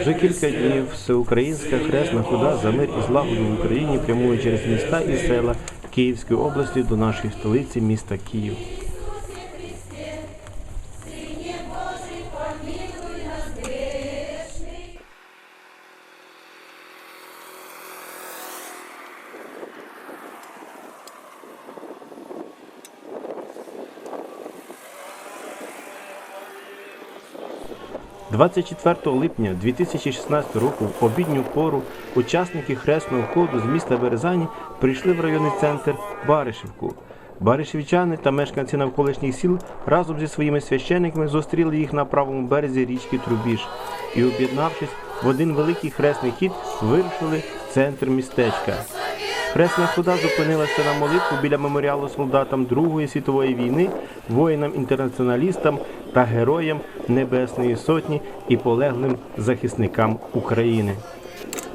Вже кілька днів всеукраїнська хресна хода за мир і злагоду в Україні прямує через міста і села Київської області до нашої столиці міста Київ. 24 липня 2016 року в обідню пору учасники хресного ходу з міста Березані прийшли в районний центр Баришівку. Баришівчани та мешканці навколишніх сіл разом зі своїми священниками зустріли їх на правому березі річки Трубіж і, об'єднавшись в один великий хресний хід, вирушили в центр містечка. Хресна хода зупинилася на молитву біля меморіалу солдатам Другої світової війни, воїнам-інтернаціоналістам та героям Небесної Сотні і полеглим захисникам України.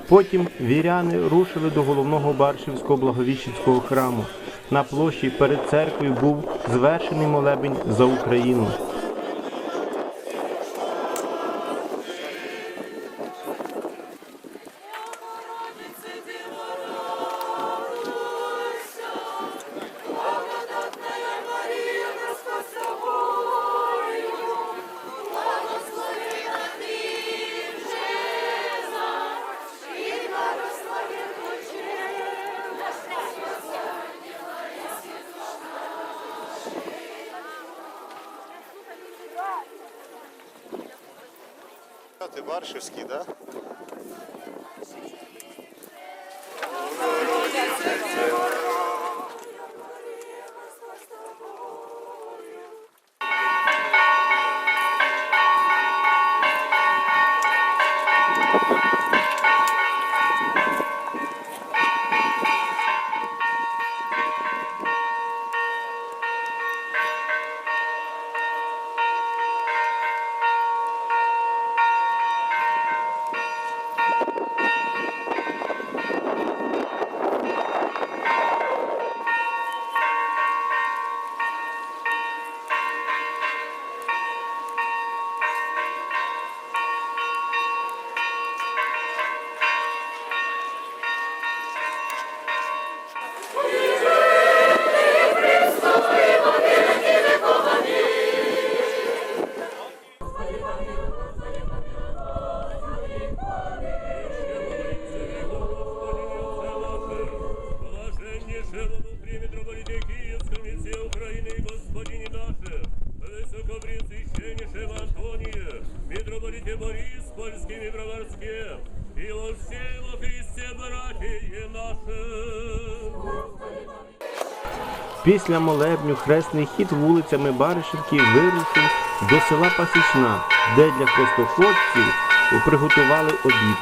Потім віряни рушили до головного Баршівського благовіщенського храму. На площі перед церквою був звершений молебень за Україну. Ти Баршівський, да? Блаженнейшему митрополите Борис, Польским и Броварске, и во всей во Христе братья наши. Після молебню хресний хід вулицями Баришівки вирушив до села Пасічна, де для хрестоходців приготували обід.